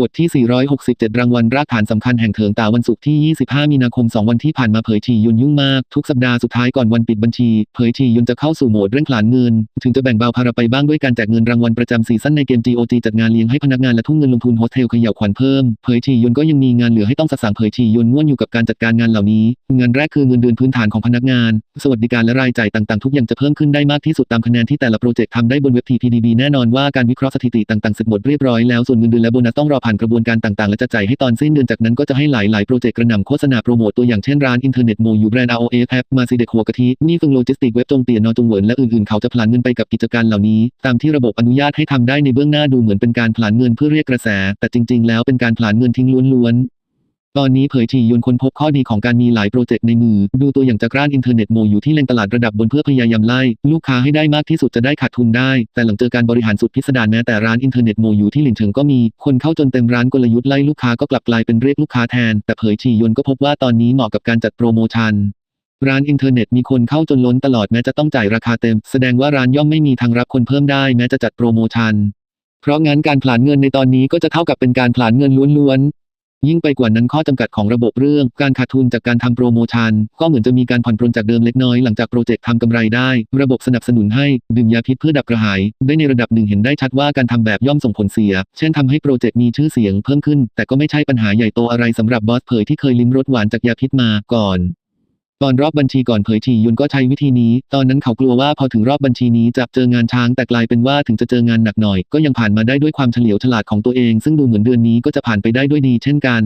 บทที่ 467 รางวัลรากฐานสำคัญแห่งเถิงตาวันศุกร์ที่ 25 มีนาคม 2 วันที่ผ่านมาเผยชียุนยุ่งมาก ทุกสัปดาห์สุดท้ายก่อนวันปิดบัญชี เผยชียุนจะเข้าสู่โหมดเร่งผลานเงิน ถึงจะแบ่งเบาภาระไปบ้างด้วยการแจกเงินรางวัลประจำซีซั่นในเกม GOG จัดงานเลี้ยงให้พนักงานและทุ่มเงินลงทุนโฮสเทลเขย่าขวัญเพิ่ม เผยชียุนก็ยังมีงานเหลือให้ต้องสะสางเผยชียุนง่วนอยู่กับการจัดการงานเหล่านี้งินแรกคือเงินเดือนพื้นฐานของพนักงาน สวัสดิการและรายจ่ายต่างๆ ทุกอย่างจะเพิ่มขึ้นได้มากที่สุดตามคะแนนที่แต่ละโปรเจกต์ทำได้บนเว็บ TPDB แน่นอนว่าการวิเคราะห์สถิติต่างๆเสร็จหมดเรียบร้อยแล้วส่วนเงินเดือนและโบนัสต้องรอผ่านกระบวนการต่างๆ และจะจ่ายให้ตอนสิ้นเดือนจากนั้นก็จะให้หลายๆ โปรเจกต์กระหน่ำโฆษณาโปรโมตตัวอย่างเช่นร้านอินเทอร์เน็ตโมยูแบรนด์ ROA แพ็มาซีเด็กหัวกะทินี่ฟึงโลจิสติกเว็บจงเตียนนอจงเหวินและอื่นๆเขาจะผลานเงินไปกับกิจการเหล่านี้ ตามที่ระบบอนุญาตให้ทำได้ในเบื้องหน้าดูเหมือนเป็นการผลานเงินเพื่อเรียกกระแส แต่จริง ๆ แล้วเป็นการผลานเงินทิ้งล้วนๆ ตอนนี้เผยทียนคนพบข้อดีของการมีหลายโปรเจกต์ในมือ ดูตัวอย่างจากร้านอินเทอร์เน็ตโมอยู่ที่เล็งตลาดระดับบนเพื่อพยายามไล่ ลูกค้าให้ได้มากที่สุดจะได้ขาดทุนได้ แต่หลังเจอการบริหารสุดพิสดารแม้แต่ร้านอินเทอร์เน็ตโมอยู่ที่หลินเฉิงก็มี คนเข้าจนเต็มร้านกลยุทธ์ไล่ลูกค้าก็กลับกลายเป็นเรียกลูกค้าแทน แต่เผยทียนก็พบว่าตอนนี้เหมาะกับการจัดโปรโมชั่นร้านอินเทอร์เน็ตมีคนเข้าจนล้นตลอดแม้จะต้องจ่ายราคาเต็ม แสดงว่าร้านย่อมไม่มีทางรับคนเพิ่มได้แม้จะจัดโปรโมชั่นเพราะงั้นการผลานเงินในตอนนี้ก็จะเท่ากับเป็นการผลานเงินล้วนๆ ยิ่งไปกว่านั้นข้อจำกัดของระบบเรื่อง การขาดทุนจากการทำโปรโมชันก็เหมือนจะมีการผ่อนปรนจากเดิมเล็กน้อยหลังจากโปรเจกต์ทำกำไรได้ ระบบสนับสนุนให้ดื่มยาพิษเพื่อดับกระหาย ได้ในระดับหนึ่งเห็นได้ชัดว่าการทำแบบย่อมส่งผลเสีย เช่นทำให้โปรเจกต์มีชื่อเสียงเพิ่มขึ้น แต่ก็ไม่ใช่ปัญหาใหญ่โตอะไรสำหรับบอสเผยที่เคยลิ้มรสหวานจากยาพิษมาก่อน ตอนรอบบัญชีก่อนเผยทียุนก็ใช้วิธีนี้ ตอนนั้นเขากลัวว่าพอถึงรอบบัญชีนี้จะเจองานช้างแต่กลายเป็นว่าถึงจะเจองานหนักหน่อย ก็ยังผ่านมาได้ด้วยความเฉลียวฉลาดของตัวเอง ซึ่งดูเหมือนเดือนนี้ก็จะผ่านไปได้ด้วยดีเช่นกัน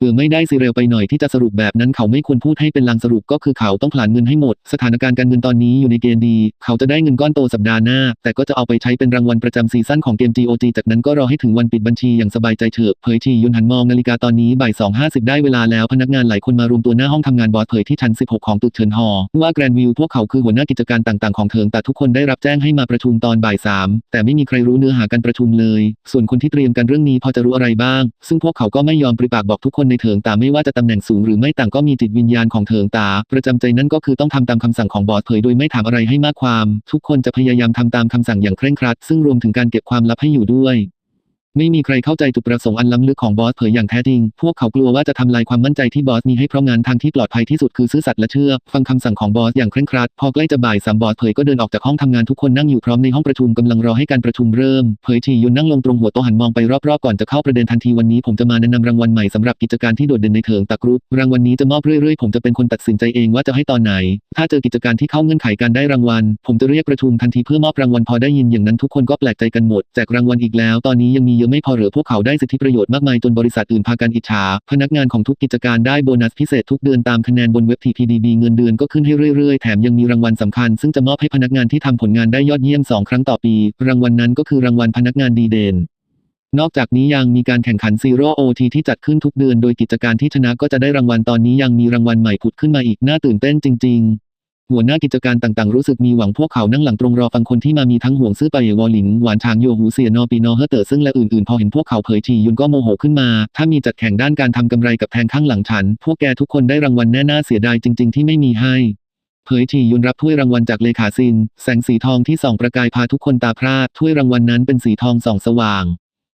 เออไม่ได้สิเร็วไปหน่อยที่จะสรุปแบบนั้นเขาไม่ควรพูดให้เป็นลังสรุปก็คือเขาต้องผลานเงินให้หมด สถานการณ์การเงินตอนนี้อยู่ในเกณฑ์ดี เขาจะได้เงินก้อนโตสัปดาห์หน้า แต่ก็จะเอาไปใช้เป็นรางวัลประจำซีซั่นของเกม GOG จากนั้นก็รอให้ถึงวันปิดบัญชีอย่างสบายใจเถอะเผยชียุนหันมองนาฬิกาตอนนี้บ่าย2.50ได้เวลาแล้วพนักงานหลายคนมารวมตัวหน้าห้องทำงานบอสเผยที่ชั้น16ของตึกเฉินฮอว่าแกรนวิวพวกเขาคือหัวหน้ากิจการต่างๆของเถิงแต่ทุกคนได้รับแจ้งให้มาประชุมตอนบ่ายสามแต่ไม่มีใครรู้เนื้อหาการประชุมเลย ส่วนคนที่เตรียมกันเรื่องนี้พอจะรู้อะไรบ้าง ซึ่งพวกเขาก็ไม่ยอมปริปากบอกทุกคนในเถิงตาไม่ว่าจะตำแหน่งสูงหรือไม่ต่างก็มีจิตวิญญาณของเถิงตา ประจำใจนั่นก็คือต้องทำตามคำสั่งของบอสเผยโดยไม่ถามอะไรให้มากความ ทุกคนจะพยายามทำตามคำสั่งอย่างเคร่งครัด ซึ่งรวมถึงการเก็บความลับให้อยู่ด้วย ไม่มีใครเข้าใจจุดประสงค์อันล้ำลึกของบอสเผยอย่างแท้จริง พวกเขากลัวว่าจะทำลายความมั่นใจที่บอสมีให้เพราะงานทางที่ปลอดภัยที่สุดคือซื่อสัตย์และเชื่อ ฟังคำสั่งของบอสอย่างเคร่งครัด พอใกล้จะบ่ายสามบอสเผยก็เดินออกจากห้องทำงานทุกคนนั่งอยู่พร้อมในห้องประชุมกำลังรอให้การประชุมเริ่ม เผยชียุนนั่งลงตรงหัวโต๊ะหันมองไปรอบๆก่อนจะเข้าประเด็นทันทีวันนี้ผมจะมาแนะนำรางวัลใหม่สำหรับกิจการที่โดดเด่นในเถิงตะกรุปรางวัลนี้จะมอบเรื่อยๆผมจะเป็นคนตัดสินใจเองว่าจะให้ตอนไหน ถ้าเจอกิจการที่เข้าเงื่อนไขการได้รางวัล ผมจะเรียกประชุมทันทีเพื่อมอบรางวัลพอได้ยินอย่างนั้นทุกคนก็แปลกใจกันหมดแจกรางวัลอีกแล้ว ตอนนี้ยังมีเยอะไม่พอเหลือพวกเขาได้สิทธิประโยชน์มากมายจนบริษัทอื่นพากันอิจฉา พนักงานของทุกกิจการได้โบนัสพิเศษทุกเดือนตามคะแนนบนเว็บ TPDB เงินเดือนก็ขึ้นให้เรื่อยๆ แถมยังมีรางวัลสำคัญ ซึ่งจะมอบให้พนักงานที่ทำผลงานได้ยอดเยี่ยม 2 ครั้งต่อปี รางวัลนนั้นก็คือรางวัลพนักงานดีเด่นนอกจากนี้ยังมีการแข่งขันซีโร่โอทีที่จัดขึ้นทุกเดือนโดยกิจการที่ชนะก็จะได้รางวัลตอนนี้ยังมีรางวัลใหม่ผุดขึ้นมาอีกน่าตื่นเต้นจริง ๆ หัวหน้ากิจการต่างๆรู้สึกมีหวังพวกเขานั่งหลังตรงรอฟังคนที่มามีทั้งห่วงซื่อไปวอลิงหวานชางโยหูเสียนอปีนอเฮเตอร์ซึ่งและอื่นๆ พอเห็นพวกเขาเผยชียุนก็โมโหขึ้นมา ถ้ามีจัดแข่งด้านการทำกำไรกับแทงข้างหลังฉัน พวกแกทุกคนได้รางวัลแน่น่าเสียดายจริง ๆ ที่ไม่มีให้เผยชียุนรับถ้วยรางวัลจากเลขาซิน แสงสีทองที่ส่องประกายพาทุกคนตาพร่าถ้วยรางวัลนั้นเป็นสีทองส่องสว่าง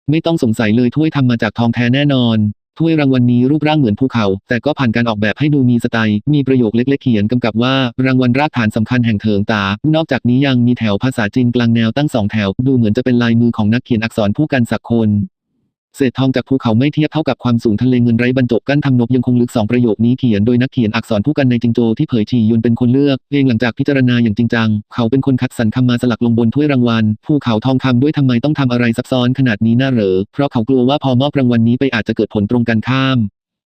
ไม่ต้องสงสัยเลยถ้วยทำมาจากทองแท้แน่นอน ถ้วยรางวัลนนี้รูปร่างเหมือนภูเขา แต่ก็ผ่านการออกแบบให้ดูมีสไตล์ มีประโยคเล็ก ๆ เขียนกำกับว่า รางวัลรากฐานสำคัญแห่งเถิงตา นอกจากนี้ยังมีแถวภาษาจีนกลางแนวตั้งสองแถว ดูเหมือนจะเป็นลายมือของนักเขียนอักษรผู้กันสักคน เศษทองจากภูเขาไม่เทียบเท่ากับความสูงทะเลเงินไร้บรรจบกั้นทำนบยังคงลึกสองประโยคนี้เขียนโดยนักเขียนอักษรผู้กันในจิงโจที่เผยชียุนเป็นคนเลือกเองหลังจากพิจารณาอย่างจริงจัง เขาเป็นคนคัดสรรคำมาสลักลงบนถ้วยรางวัลภูเขาทองคำด้วยทำไมต้องทำอะไรซับซ้อนขนาดนี้น่าเหรอ เพราะเขากลัวว่าพอมอบรางวัลนี้ไปอาจจะเกิดผลตรงกันข้าม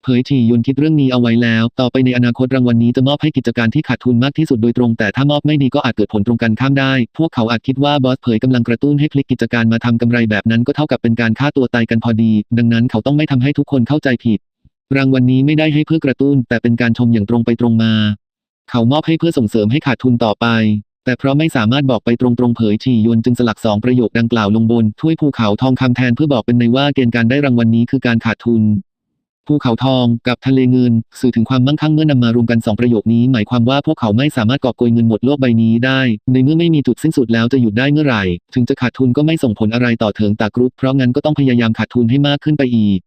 เผยชียุนคิดเรื่องนี้เอาไว้แล้ว ต่อไปในอนาคตรางวัลนี้จะมอบให้กิจการที่ขาดทุนมากที่สุดโดยตรง แต่ถ้ามอบไม่ดีก็อาจเกิดผลตรงกันข้ามได้ พวกเขาอาจคิดว่าบอสเผยกำลังกระตุ้นให้พลิกกิจการมาทำกำไรแบบนั้นก็เท่ากับเป็นการฆ่าตัวตายกันพอดี ดังนั้นเขาต้องไม่ทำให้ทุกคนเข้าใจผิด รางวัลนี้ไม่ได้ให้เพื่อกระตุ้น แต่เป็นการชมอย่างตรงไปตรงมา เขามอบให้เพื่อส่งเสริมให้ขาดทุนต่อไปแต่เพราะไม่สามารถบอกไปตรงๆเผยชียวนจึงสลักสองประโยคดังกล่าวลงบนถ้วยภูเขาทองคำแทนเพื่อบอกเป็นในว่าเกณฑ์การได้รางวัลนี้คือการขาดทุน ภูเขาทองกับทะเลเงิน สื่อถึงความมั่งคั่งเมื่อนำมารวมกันสองประโยคนี้ หมายความว่าพวกเขาไม่สามารถกอบโกยเงินหมดโลกใบนี้ได้ ในเมื่อไม่มีจุดสิ้นสุดแล้วจะหยุดได้เมื่อไหร่ ถึงจะขาดทุนก็ไม่ส่งผลอะไรต่อเถิงตากรุ๊ปเพราะงั้นก็ต้องพยายามขาดทุนให้มากขึ้นไปอีก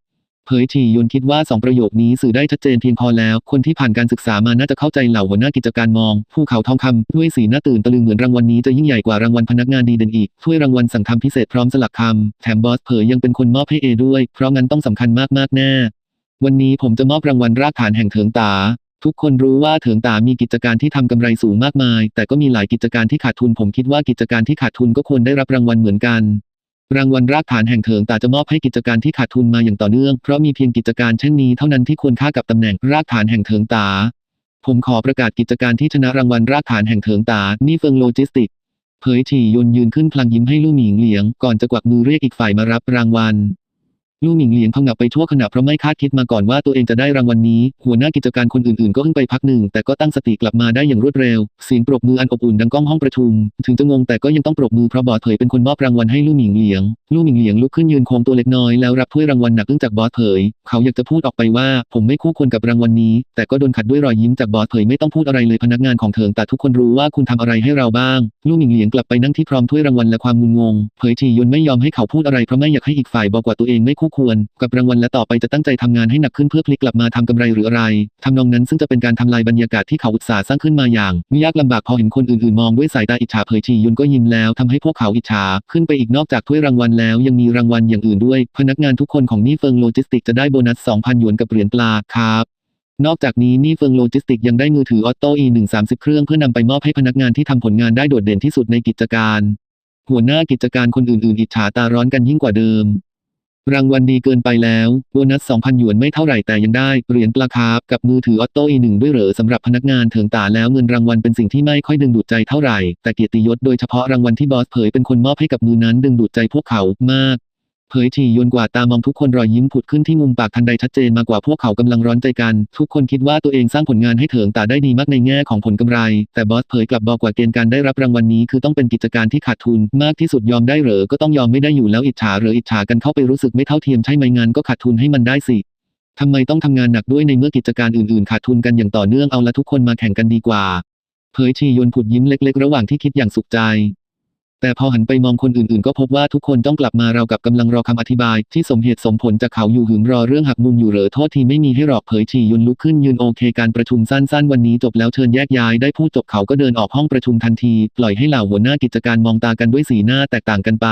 เผยทียนคิดว่าสองประโยคนี้สื่อได้ชัดเจนเพียงพอแล้ว คนที่ผ่านการศึกษามาน่าจะเข้าใจเหล่าหัวหน้ากิจการมองภูเขาทองคำด้วยสีหน้าตื่นตะลึงเหมือนรางวัลนี้จะยิ่งใหญ่กว่ารางวัลพนักงานดีเด่นอีกถ้วยรางวัลสั่งทำพิเศษพร้อมสลักคำแถมบอสเผยยังเป็นคนมอบให้เอด้วย เพราะงั้นต้องสำคัญมากๆแน่ วันนี้ผมจะมอบรางวัลรากฐานแห่งเถิงตา ทุกคนรู้ว่าเถิงตามีกิจการที่ทำกำไรสูงมากมาย แต่ก็มีหลายกิจการที่ขาดทุน ผมคิดว่ากิจการที่ขาดทุนก็ควรได้รับรางวัลเหมือนกัน รางวัลรากฐานแห่งเถิงตาจะมอบให้กิจการที่ขาดทุนมาอย่างต่อเนื่อง เพราะมีเพียงกิจการเช่นนี้เท่านั้นที่ควรค่ากับตำแหน่งรากฐานแห่งเถิงตา ผมขอประกาศกิจการที่ชนะรางวัลรากฐานแห่งเถิงตา นี่เฟิงโลจิสติก เผยฉี่ยนยืนขึ้นพลางยิ้มให้ลู่หมิงเหลียง ก่อนจะกวักมือเรียกอีกฝ่ายมารับรางวัล ลู่หมิงเหลียงพังงับไปทั่วขณะเพราะไม่คาดคิดมาก่อนว่าตัวเองจะได้รางวัลนี้ หัวหน้ากิจการคนอื่นๆ ก็เพิ่งไปพักหนึ่ง แต่ก็ตั้งสติกลับมาได้อย่างรวดเร็ว เสียงปรบมืออันอบอุ่นดังก้องห้องประชุม ถึงจะงงแต่ก็ยังต้องปรบมือเพราะบอสเผยเป็นคนมอบรางวัลให้ลู่หมิงเหลียง ลู่หมิงเหลียงลุกขึ้นยืนโค้งตัวเล็กน้อยแล้วรับถ้วยรางวัลหนักอึ้งจากบอสเผย เขาอยากจะพูดออกไปว่าผมไม่คู่ควรกับรางวัลนี้ แต่ก็โดนขัดด้วยรอยยิ้มจากบอสเผยไม่ต้องพูดอะไรเลยพนักงานของเถิงแต่ทุกคนรู้ว่าคุณทำอะไรให้เราบ้าง ลู่หมิงเหลียงกลับไปนั่งที่พร้อมถ้วยรางวัลและความงุนงง เผยทียนไม่ยอมให้เขาพูดอะไรเพราะไม่อยากให้อีกฝ่ายบอกว่าตัวเองไม่คูควร กับรางวัลและต่อไปจะตั้งใจทำงานให้หนักขึ้นเพื่อพลิกกลับมาทำกำไรหรืออะไรทำนองนั้นซึ่งจะเป็นการทำลายบรรยากาศที่เขาอุตสาห์สร้างขึ้นมาอย่างไม่ยากลำบากพอเห็นคนอื่นๆมองด้วยสายตาอิจฉาเผยทียุนก็ยิ้มแล้วทำให้พวกเขาอิจฉาขึ้นไปอีกนอกจากถ้วยรางวัลแล้วยังมีรางวัลอย่างอื่นด้วย พนักงานทุกคนของนี่เฟิงโลจิสติกจะได้โบนัส2,000หยวนกับเหรียญปลาครับนอกจากนี้นี่เฟิงโลจิสติกยังได้มือถือออโต้ E1 30เครื่องเพื่อนำไปมอบให้พนักงานที่ทำผลงานได้โดดเด่นที่สุดในกิจการ หัวหน้ากิจการคนอื่นๆ อิจฉาตาร้อนกันยิ่งกว่าเดิม รางวัลดีเกินไปแล้วโบนัส 2,000 หยวนไม่เท่าไหร่แต่ยังได้ เหรียญปลาคาร์ฟกับมือถือออโต้ E1 ด้วยเหรอสำหรับพนักงานเถิงตาแล้วเงินรางวัลเป็นสิ่งที่ไม่ค่อยดึงดูดใจเท่าไหร่ แต่เกียรติยศโดยเฉพาะรางวัลที่บอสเผยเป็นคนมอบให้กับมือนั้นดึงดูดใจพวกเขามาก เผยทียนกว่าตามองทุกคนรอยยิ้มผุดขึ้นที่มุมปากทันใดชัดเจนมากกว่าพวกเขากำลังร้อนใจกัน ทุกคนคิดว่าตัวเองสร้างผลงานให้เถิงตาได้ดีมากในแง่ของผลกำไร แต่บอสเผยกลับบอกว่าเกณฑ์การได้รับรางวัลนี้คือต้องเป็นกิจการที่ขาดทุน มากที่สุดยอมได้หรอก็ต้องยอมไม่ได้อยู่แล้วอิจฉาหรืออิจฉากันเข้าไปรู้สึกไม่เท่าเทียมใช่ไหมงานก็ขาดทุนให้มันได้สิทำไมต้องทำงานหนักด้วยในเมื่อกิจการอื่นๆ ขาดทุนกันอย่างต่อเนื่องเอาละทุกคนมาแข่งกันดีกว่า เผยชียนผุดยิ้มเล็ก ๆ ระหว่างที่คิดอย่างสุขใจ แต่พอหันไปมองคนอื่นๆ ก็พบว่าทุกคนต้องกลับมาเรากับกำลังรอคำอธิบาย ที่สมเหตุสมผลจากเขาอยู่หึงรอเรื่องหักมุมอยู่เหรอโทษทีไม่มีให้หรอกเผยทียนลุกขึ้นยืนโอเคการประชุมสั้นๆ วันนี้จบแล้วเชิญแยกย้ายได้พูดจบเขาก็เดินออกห้องประชุมทันที ปล่อยให้เหล่าหัวหน้ากิจการมองตากันด้วยสีหน้าแตกต่างกันไป